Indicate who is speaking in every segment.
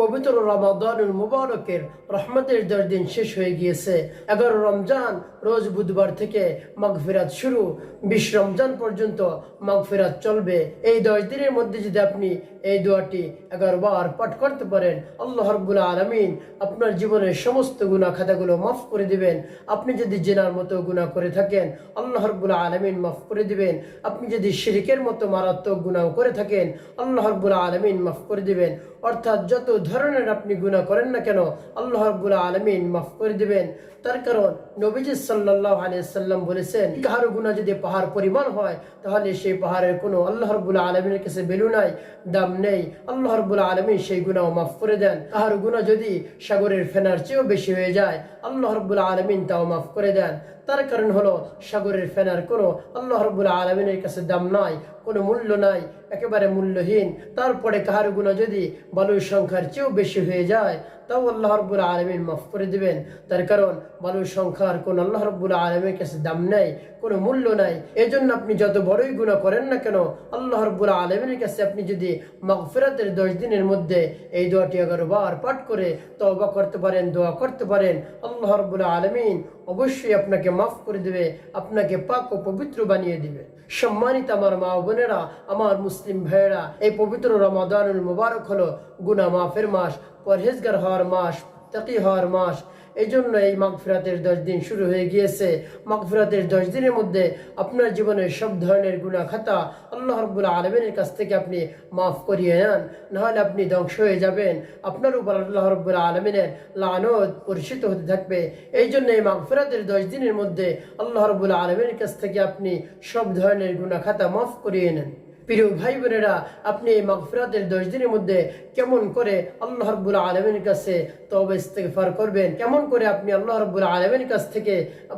Speaker 1: পবিত্র রমাদানুল মুবারকের রহমতের দশ দিন শেষ হয়ে গিয়েছে। এগারো রমজান, রোজ বুধবার থেকে মাগফিরাত শুরু। বিশ রমজান পর্যন্ত মাগফিরাত চলবে। এই দশ দিনের মধ্যে যদি আপনি এই দোয়াটি এগারো বার পাঠ করতে পারেন, আল্লাহ রব্বুল আলমিন আপনার জীবনের সমস্ত গুণা খাতাগুলো মাফ করে দিবেন। আপনি যদি জেনার মতো গুণা করে থাকেন, আল্লাহ রব্বুল আলমিন মাফ করে দিবেন। আপনি যদি শিরিকের মতো মারাত্মক গুণাও করে থাকেন, আল্লাহ রব্বুল আলমিন মাফ করে দিবেন। অর্থাৎ যত ধরনের আপনি গুণা করেন না কেন? আল্লাহ রব্বুল আলমিন মাফ করে দিবেন। তার কারণ নবীজি সাল্লাহ আলিয়াল্লাম বলেছেন কাহার গুণা যদি পাহাড় পরিমাণ হয়, তাহলে সেই পাহাড়ের কোনো আল্লাহ রব্বুল আলমিনের কাছে বেলু নাই, দাম নেই। আল্লাহ রব্বুল আলমিন সেই গুণাও মাফ করে দেন। কাহার গুণা যদি সাগরের ফেনার চেয়েও বেশি হয়ে যায়, আল্লাহ রব্বুল আলমিন তাও মাফ করে দেন। তার কারণ হলো, সাগরের ফেনার কোনো আল্লাহ রব্বুল আলমিনের কাছে দাম নাই কোনো মূল্য নাই, একেবারে মূল্যহীন। তারপরে কাহার গুণা যদি বালুর সংখ্যার চেয়েও বেশি হয়ে যায়, তাও আল্লাহ রব্বুল আলমিন মাফ করে দিবেন। তার কারণ, বালুর সংখ্যার কোন আল্লাহ রব্বুল আলমের কাছে দাম নেই, কোনো মূল্য নাই। এজন্য আপনি যত বড়ই গুণা করেন না কেন, আল্লাহ রব্বুল আলমের কাছে আপনি যদি মাগফিরাতের দশ দিনের মধ্যে এই দোয়াটি এগারো বার পাঠ করে তওবা করতে পারেন, দোয়া করতে পারেন, আল্লাহ রব্বুল আলমিন অবশ্যই আপনাকে মাফ করে দেবে, আপনাকে পাক ও পবিত্র বানিয়ে দিবে। সম্মানিত আমার মা ও বোনেরা, আমার মুসলিম ভাইয়েরা, এই পবিত্র রমাদানুল মুবারক হলো গুনা মাফের মাস, পরহেজগার হওয়ার মাস, তাকি হওয়ার মাস। এই জন্য এই মাগফিরাতের দশ দিন শুরু হয়ে গিয়েছে। মাগফিরাতের দশ দিনের মধ্যে আপনার জীবনের সব ধরনের গুণা খাতা আল্লাহ রব্বুল আলমিনের কাছ থেকে আপনি মাফ করিয়ে নেন। নাহলে আপনি ধ্বংস হয়ে যাবেন। আপনার উপর আল্লাহ রব্বুল আলমিনের লানত পরিচিত হতে থাকবে। এই জন্য এই মাগফিরাতের দশ দিনের মধ্যে আল্লাহ রব্বুল আলমিনের কাছ থেকে আপনি সব ধরনের গুণা খাতা মাফ করিয়ে নেন। প্রিয় ভাই বোনেরা, আপনি এই মাগফিরাতের দশ দিনের মধ্যে কেমন করে আল্লাহ রব্বুল আলমের কাছে তবে ইস্তেগফার করবেন? কেমন করে আপনি আল্লাহ রব্বুল আলমের কাছ থেকে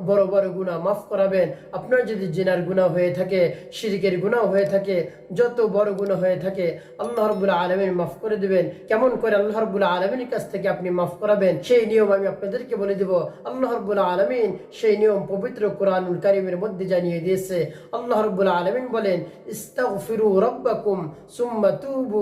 Speaker 1: বড় বড় গুণা মাফ করাবেন? আপনার যদি জেনার গুণা হয়ে থাকে, শিরিকের গুণা হয়ে থাকে, যত বড় গুণা হয়ে থাকে, আল্লাহ রব্বুল আলমিন মাফ করে দিবেন। কেমন করে আল্লাহ রব্বুল আলমীর কাছ থেকে আপনি মাফ করাবেন, সেই নিয়ম আমি আপনাদেরকে বলে দেব। আল্লাহ রব্বুল আলমিন সেই নিয়ম পবিত্র কোরআনুল কারিমের মধ্যে জানিয়ে দিয়েছে। আল্লাহ রব্বুল আলমিন বলেন, ইস্তাগফিরু রব্বাকুম সুম্মা তুবু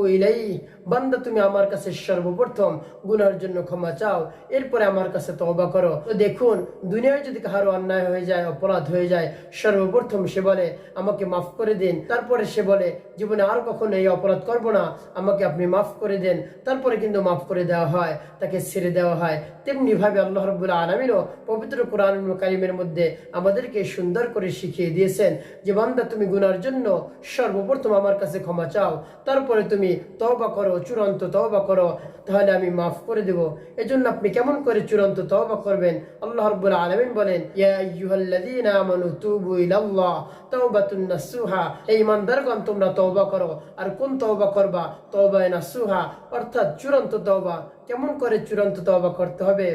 Speaker 1: বান্দা, তুমি আমার কাছে সর্বপ্রথম গুনার জন্য ক্ষমা চাও। এরপরে আমার কাছে তওবা করো। তো দেখুন, দুনিয়ায় যদি কারও অন্যায় হয়ে যায়, অপরাধ হয়ে যায়, সর্বপ্রথম সে বলে, আমাকে মাফ করে দিন। তারপরে সে বলে, জীবনে আর কখনো এই অপরাধ করব না। আমাকে আপনি মাফ করে দেন। তারপরে কিন্তু মাফ করে দেওয়া হয়, তাকে ছেড়ে দেওয়া হয়। তেমনি ভাবে আল্লাহ রব্বুল আলমিনও পবিত্র কোরআন কারিমের মধ্যে আমাদেরকে সুন্দর করে শিখিয়ে দিয়েছেন যে, বান্দা, তুমি গুনার জন্য সর্বপ্রথম আমার কাছে ক্ষমা চাও। তারপরে তুমি তওবা করো, চূড়ান্ত তওবা করো, তাহলে আমি মাফ করে দেব। এজন্য আপনি কেমন করে চূড়ান্ত তওবা করবেন? আল্লাহ রাব্বুল আলামিন বলেন, ইয়া নাসুহা এই তোমরা করো। আর কোন তওবা করবা? তওবায়ে নাসুহা অর্থাৎ চূড়ান্ত তওবা। কেমন করে চূড়ান্ত তওবা করতে হবে?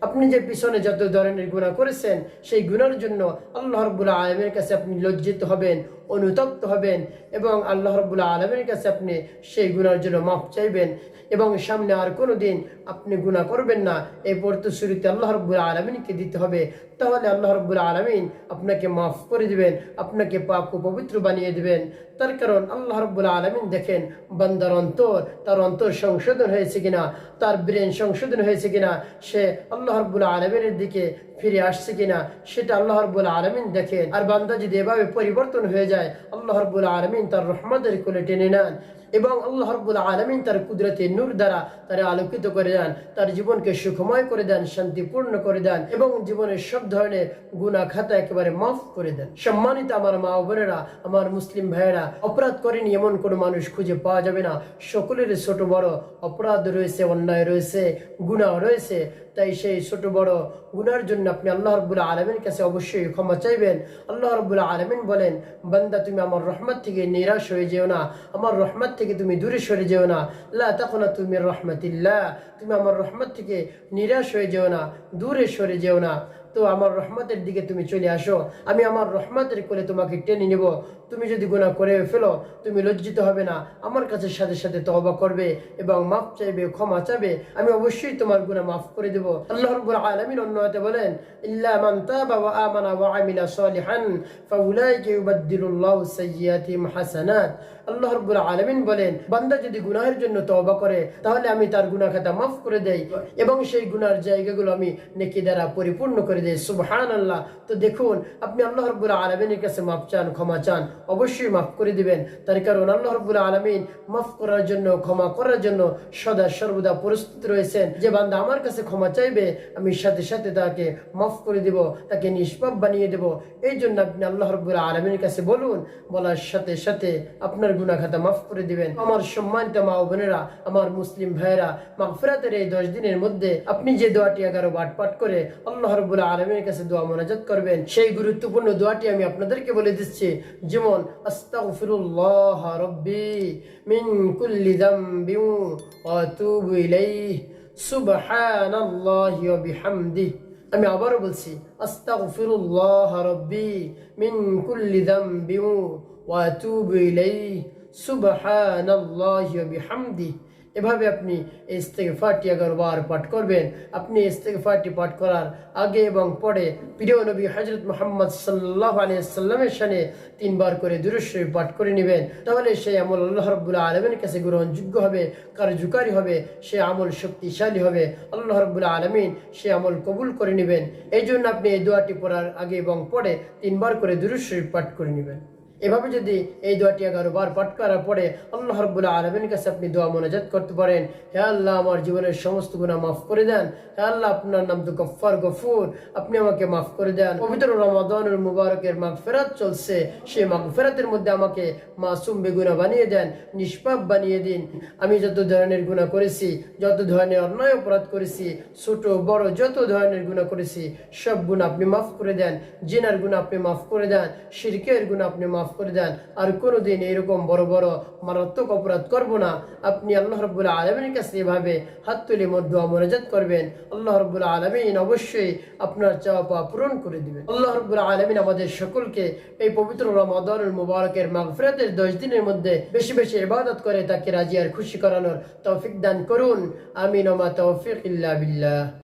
Speaker 1: আপনি যে পিছনে যত ধরনের গুণা করেছেন, সেই গুণার জন্য আল্লাহ রব্বুল আলমের কাছে আপনি লজ্জিত হবেন। অনুতপ্ত হবেন এবং আল্লাহ রব্বুল্লাহ আলমের কাছে আপনি সেই গুণার জন্য মাফ চাইবেন এবং সামনে আর কোনো দিন আপনি গুণা করবেন না। এই শুরুতে আল্লাহ রব্বুল আলমিনকে দিতে হবে। তাহলে আল্লাহ রব্বুল আলমিন আপনাকে মাফ করে দিবেন, আপনাকে পাক ও পবিত্র বানিয়ে দিবেন। তার কারণ আল্লাহ রব্বুল আলমিন দেখেন, বান্দার অন্তর, তার অন্তর সংশোধন হয়েছে কিনা, তার ব্রেন সংশোধন হয়েছে কিনা, সে আল্লাহ রব্বুল আলমিনের দিকে ফিরে আসছে কিনা, সেটা আল্লাহ রব্বুল আলমিন দেখেন। আর বান্দা যদি এভাবে পরিবর্তন হয়ে যায় আল্লাহ রব্বুল আলমিন তার রহমতের কোলে টেনে নেন এবং আল্লাহ রব্বুল আলমিন তার কুদরতে নূর দ্বারা তারা আলোকিত করে দেন, তার জীবনকে সুখময় করে দেন, শান্তিপূর্ণ করে দেন এবং জীবনের সব ধরনের গুণা খাতা একেবারে মাফ করে দেন। সম্মানিত আমার মা বোনেরা, আমার মুসলিম ভাইয়েরা, অপরাধ করেনি এমন কোনো মানুষ খুঁজে পাওয়া যাবে না। সকলের ছোট বড় অপরাধ রয়েছে, অন্যায় রয়েছে গুণা রয়েছে। তাই সেই ছোট বড় গুনার জন্য আপনি আল্লাহ রব্বুল আলমের কাছে অবশ্যই ক্ষমা চাইবেন। আল্লাহ রব্বুল আলমিন বলেন, বান্দা তুমি আমার রহমত থেকে নিরাশ হয়ে যেও না। আমার রহমত থেকে তুমি দূরে সরে যেও না। লা তখন তুমি রহমতিল্লাহ। তুমি আমার রহমত থেকে নিরাশ হয়ে যেও না, দূরে সরে যেও না। তো আমার রহমতের দিকে তুমি চলে আসো। আমি আমার রহমতের কোলে তোমাকে টেনে নিব। তুমি যদি গুণা করে ফেলো, তুমি লজ্জিত হবে না। আমার কাছে সাথে সাথে তবা করবে এবং মাফ চাইবে, ক্ষমা চাবে আমি অবশ্যই তোমার গুণা মাফ করে দেব। আল্লাহ রব্বুল আলামিন অন্যতে বলেন, ইল্লা মান তাবা ওয়া আমানা ওয়া আমিলা সালিহান, ফাউলাইকা ইউবাদদিলুল্লাহু সাইয়্যাতিহিম হাসানাত। আল্লাহ রব্বুল আলমিন বলেন, বান্দা যদি গুনাহের জন্য করে, তাহলে আমি তার খাতা করে দেই এবং সেই গুনার জায়গাগুলো আমি নেকি দ্বারা পরিপূর্ণ করে দেই। সুবহান আল্লাহ তো দেখুন, আপনি আল্লাহ রব্বুল আলমিনের কাছে মাফ চান, ক্ষমা চান, অবশ্যই মাফ করে দিবেন। তার কারণ আল্লাহ রব্বুল আলমিন মাফ করার জন্য, ক্ষমা করার জন্য সদা সর্বদা প্রস্তুত রয়েছেন। যে বান্দা আমার কাছে ক্ষমা চাইবে, আমি সাথে সাথে তাকে মাফ করে দিব, তাকে নিষ্পাপ বানিয়ে দেব। এই জন্য আপনি আল্লাহ রব্বুল আলমীর কাছে বলুন, বলার সাথে সাথে আপনার মাফ করে দিবেন। আমার সম্মানিত মা বোনেরা, আমার মুসলিম ভাইয়েরা এই দশ দিনের মধ্যে আপনি যে দোয়াটি এগারো করে আল্লাহ রব্বুল আলমীর কাছে দোয়া করবেন, সেই গুরুত্বপূর্ণ দোয়াটি আমি আপনাদেরকে বলে দিচ্ছি। যেমন মিন কুল্লি আমি আবারও বলছি, আস্তাগফিরুল্লাহ রব্বি মিন কুল্লি যামবিন এভাবে আপনি এই ইস্তেগফারটি এগারো বার পাঠ করবেন। আপনি ইস্তেগফারটি পাঠ করার আগে এবং পরে প্রিয় নবী হজরত মোহাম্মদ সাল্লাহ আলিয়াল্লামের সানে তিনবার করে দুরুশ্বরী পাঠ করে নেবেন। তাহলে সেই আমল আল্লাহ রব্বুল্লাহ আলমের কাছে গ্রহণযোগ্য হবে, কার্যকারী হবে, সে আমল শক্তিশালী হবে। আল্লাহ রব্বুল্লাহ আলমিন সে আমল কবুল করে নেবেন। এই জন্য আপনি এই দোয়াটি পড়ার আগে এবং পরে তিনবার করে দুরুশ্বরী পাঠ করে নেবেন। এভাবে যদি এই দোয়াটি এগারো বার পাঠ করার পরে আল্লাহ রব্বুল্লাহ আলমীর কাছে আপনি দোয়া মনোজাত করতে পারেন, হে আল্লাহ আমার জীবনের সমস্ত গুণা মাফ করে দেন, হে আল্লাহ আপনার নাম তো গফার গফুর, আপনি আমাকে মাফ করে দেন। পবিত্র রমাদানুর মুবারকের মাঘ ফেরাত চলছে সেই মাঘ ফেরাতের মধ্যে আমাকে মাসুম বেগুনা বানিয়ে দেন, নিষ্পাপ বানিয়ে দিন। আমি যত ধরনের গুণা করেছি, যত ধরনের অন্যায় অপরাধ করেছি, ছোট, বড়, যত ধরনের গুণা করেছি, সব গুণ আপনি মাফ করে দেন, জিনার গুণ আপনি মাফ করে দেন, শিরকের গুণ আপনি মাফ করে দেন। আর কোনোদিন এরকম বড় বড় মারাত্মক অপরাধ করব না। আপনি আল্লাহ রব্বুল আলমীর কাছে এভাবে হাত তুলে মধ্যে মনোজাত করবেন। আল্লাহ রব্বুল আলমিন অবশ্যই আপনার চাওয়া পাওয়া পূরণ করে দিবেন। আল্লাহ রব্বুল আলমিন আমাদের সকলকে এই পবিত্র রমাদানুল মুবারকের মাগফিরাতের দশ দিনের মধ্যে বেশি বেশি ইবাদত করে তাকে রাজি আর খুশি করানোর তৌফিক দান করুন। আমিন ওমা তৌফিক ইল্লা বিল্লাহ।